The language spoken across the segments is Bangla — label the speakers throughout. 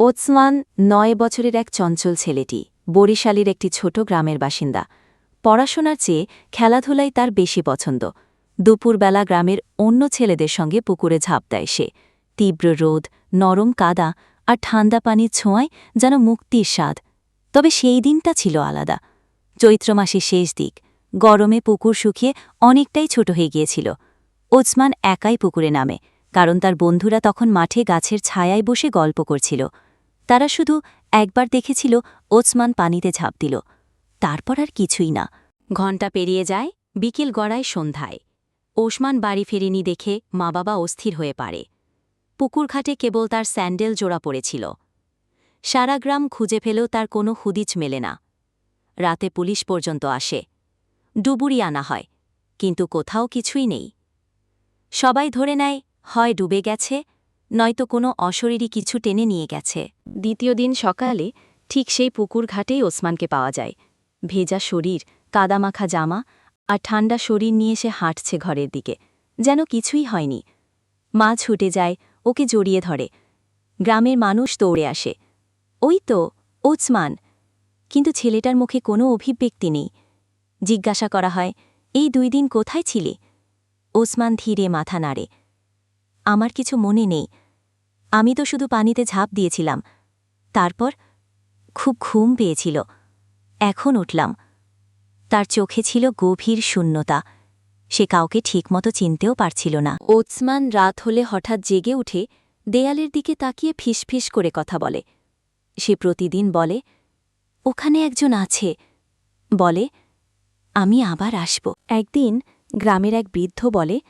Speaker 1: ওসমান নয় বছরের এক চঞ্চল ছেলেটি, বরিশালের একটি ছোট গ্রামের বাসিন্দা। পড়াশোনার চেয়ে খেলাধুলাই তার বেশি পছন্দ। দুপুরবেলা গ্রামের অন্য ছেলেদের সঙ্গে পুকুরে ঝাঁপ দেয় সে। তীব্র রোদ, নরম কাদা আর ঠান্ডা পানির ছোঁয়ায় যেন মুক্তির স্বাদ। তবে সেই দিনটা ছিল আলাদা। চৈত্র মাসের শেষ দিক। গরমে পুকুর শুকিয়ে অনেকটাই ছোট হয়ে গিয়েছিল। ওসমান একাই পুকুরে নামে, কারণ তার বন্ধুরা তখন মাঠে গাছের ছায়ায় বসে গল্প করছিল। তারা শুধু একবার দেখেছিল ওসমান পানিতে ঝাঁপ দিল। তারপর আর কিছুই না। ঘণ্টা পেরিয়ে যায়, বিকেল গড়ায় সন্ধ্যায়। ওসমান বাড়ি ফেরেনি দেখে মা বাবা অস্থির হয়ে পারে পুকুরঘাটে কেবল তার স্যান্ডেল জোড়া পড়েছিল। সারা গ্রাম খুঁজে ফেলেও তার কোনো হুদিচ মেলে না। রাতে পুলিশ পর্যন্ত আসে। ডুবুরি আনা হয়, কিন্তু কোথাও কিছুই নেই। সবাই ধরে নেয়, হয় ডুবে গেছে নয়তো কোনো অশরীরী কিছু টেনে নিয়ে গেছে। দ্বিতীয় দিন সকালে ঠিক সেই পুকুর ঘাটেই ওসমানকে পাওয়া যায়। ভেজা শরীর, কাদামাখা জামা আর ঠান্ডা শরীর নিয়ে সে হাঁটছে ঘরের দিকে। যেন কিছুই হয়নি। মা ছুটে যায়, ওকে জড়িয়ে ধরে। গ্রামের মানুষ দৌড়ে আসে। ওই তো, ওসমান। কিন্তু ছেলেটার মুখে কোনো অভিব্যক্তি নেই। জিজ্ঞাসা করা হয়, এই দুই দিন কোথায় ছিলে? ওসমান ধীরে মাথা নাড়ে। আমার কিছু মনে নেই। আমি তো শুধু পানিতে ঝাঁপ দিয়েছিলাম। তারপর খুব ঘুম পেয়েছিল। এখন উঠলাম। তার চোখে ছিল গভীর শূন্যতা। সে কাউকে ঠিকমতো চিনতেও পারছিল না। ওসমান রাত হলে হঠাৎ জেগে উঠে দেয়ালের দিকে তাকিয়ে ফিসফিস করে কথা বলে। সে প্রতিদিন বলে, ওখানে একজন আছে। বলে, আমি আবার আসব। একদিন গ্রামের এক বৃদ্ধ বলে,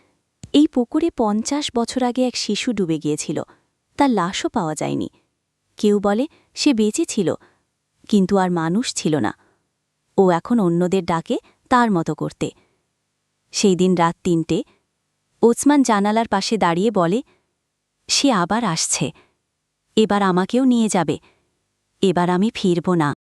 Speaker 1: এই পুকুরে পঞ্চাশ বছর আগে এক শিশু ডুবে গিয়েছিল। তার লাশও পাওয়া যায়নি। কেউ বলে, সে বেঁচে ছিল, কিন্তু আর মানুষ ছিল না। ও এখন অন্যদের ডাকে তার মতো করতে। সেই দিন রাত তিনটে, ওসমান জানালার পাশে দাঁড়িয়ে বলে, সে আবার আসছে। এবার আমাকেও নিয়ে যাবে। এবার আমি ফিরব না।